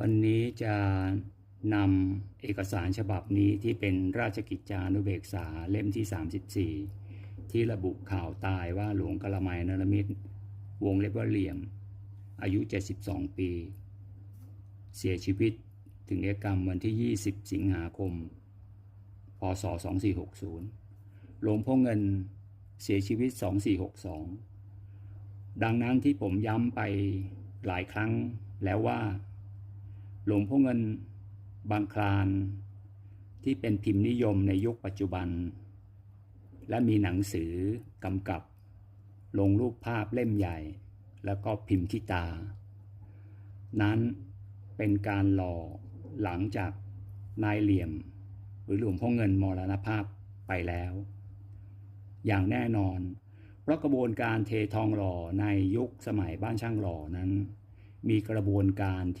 วันนี้จะนำเอกสารฉบับนี้ที่เป็นราชกิจจานุเบกษาเล่มที่ 34 ที่ระบุข่าวตายว่าหลวงกละไมนรมิตร วงเล็บว่าเหลี่ยม อายุ 72 ปี เสียชีวิตถึงเอกกรรมวันที่ 20 สิงหาคม พศ 2460 หลวงพ่อเงินเสียชีวิต 2462 ดังนั้นที่ผมย้ำไปหลายครั้งแล้วว่า หลวงพ่อเงินบางคลานที่เป็นพิมพ์นิยมในยุคปัจจุบัน และมีหนังสือกำกับ ลงรูปภาพเล่มใหญ่ แล้วก็พิมพ์ขี้ตา นั้นเป็นการหล่อหลังจากนายเหลี่ยม หรือหลวงพ่อเงินมรณภาพไปแล้ว อย่างแน่นอน เพราะกระบวนการเททองหล่อในยุคสมัยบ้านช่างหล่อนั้น มีกระบวนการที่